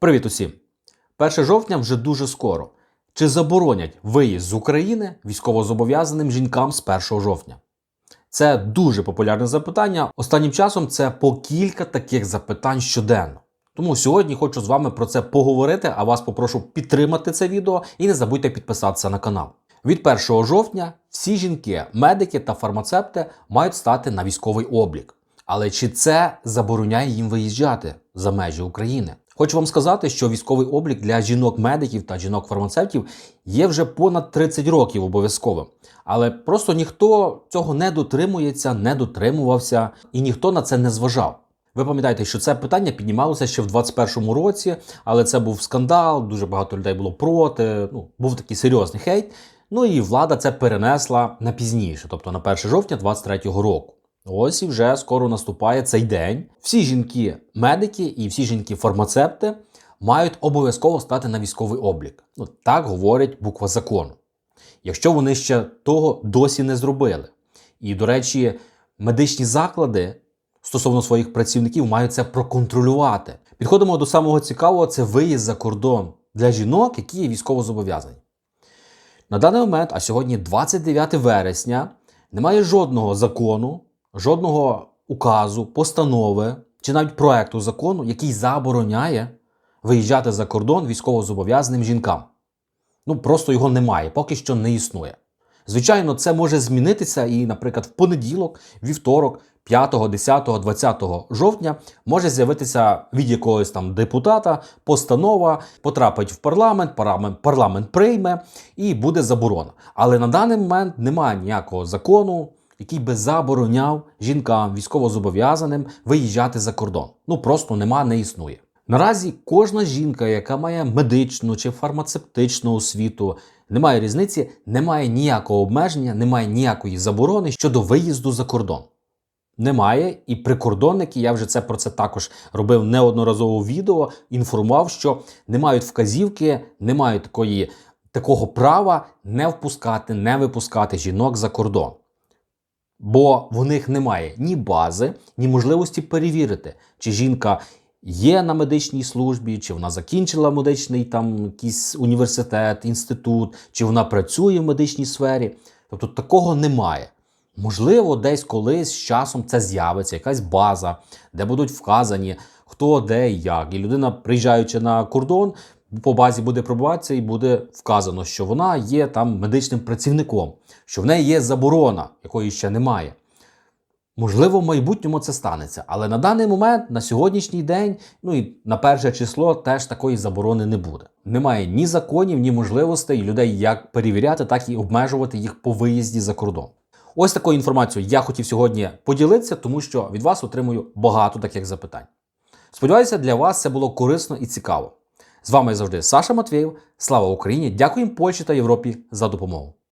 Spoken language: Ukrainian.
Привіт усім! 1 жовтня вже дуже скоро. Чи заборонять виїзд з України військовозобов'язаним жінкам з 1 жовтня? Це дуже популярне запитання. Останнім часом це по кілька таких запитань щоденно. Тому сьогодні хочу з вами про це поговорити, а вас попрошу підтримати це відео і не забудьте підписатися на канал. Від 1 жовтня всі жінки, медики та фармацевти мають стати на військовий облік. Але чи це забороняє їм виїжджати за межі України? Хочу вам сказати, що військовий облік для жінок-медиків та жінок-фармацевтів є вже понад 30 років обов'язковим. Але просто ніхто цього не дотримується, не дотримувався і ніхто на це не зважав. Ви пам'ятаєте, що це питання піднімалося ще в 2021 році, але це був скандал, дуже багато людей було проти. Ну, був такий серйозний хейт. Ну і влада це перенесла на пізніше, тобто на 1 жовтня 2023 року. Ось і вже скоро наступає цей день. Всі жінки-медики і всі жінки-фармацевти мають обов'язково стати на військовий облік. Ну, так говорить буква закону. Якщо вони ще того досі не зробили. І, до речі, медичні заклади стосовно своїх працівників мають це проконтролювати. Підходимо до самого цікавого: це виїзд за кордон для жінок, які є військовозобов'язані. На даний момент, а сьогодні 29 вересня, немає жодного закону, жодного указу, постанови чи навіть проекту закону, який забороняє виїжджати за кордон військовозобов'язаним жінкам. Ну просто його немає, поки що не існує. Звичайно, це може змінитися, і, наприклад, в понеділок, вівторок, 5, 10, 20 жовтня може з'явитися від якогось там депутата постанова, потрапить в парламент, парламент, парламент прийме і буде заборона. Але на даний момент немає ніякого закону, який би забороняв жінкам військовозобов'язаним виїжджати за кордон. Ну просто нема, не існує. Наразі кожна жінка, яка має медичну чи фармацевтичну освіту, немає різниці, немає ніякого обмеження, немає ніякої заборони щодо виїзду за кордон. Немає, і прикордонники, я вже це про це також робив неодноразово відео, інформував, що не мають вказівки, не мають такої, такого права не впускати, не випускати жінок за кордон. Бо в них немає ні бази, ні можливості перевірити, чи жінка є на медичній службі, чи вона закінчила медичний там якийсь університет, інститут, чи вона працює в медичній сфері. Тобто такого немає. Можливо, десь колись з часом це з'явиться, якась база, де будуть вказані, хто, де і як. І людина, приїжджаючи на кордон, по базі буде пробуватися і буде вказано, що вона є там медичним працівником, що в неї є заборона, якої ще немає. Можливо, в майбутньому це станеться, але на даний момент, на сьогоднішній день, ну і на перше число теж такої заборони не буде. Немає ні законів, ні можливостей людей як перевіряти, так і обмежувати їх по виїзді за кордон. Ось такою інформацією я хотів сьогодні поділитися, тому що від вас отримую багато таких запитань. Сподіваюся, для вас це було корисно і цікаво. З вами завжди Саша Матвєєв. Слава Україні! Дякуємо Польщі та Європі за допомогу.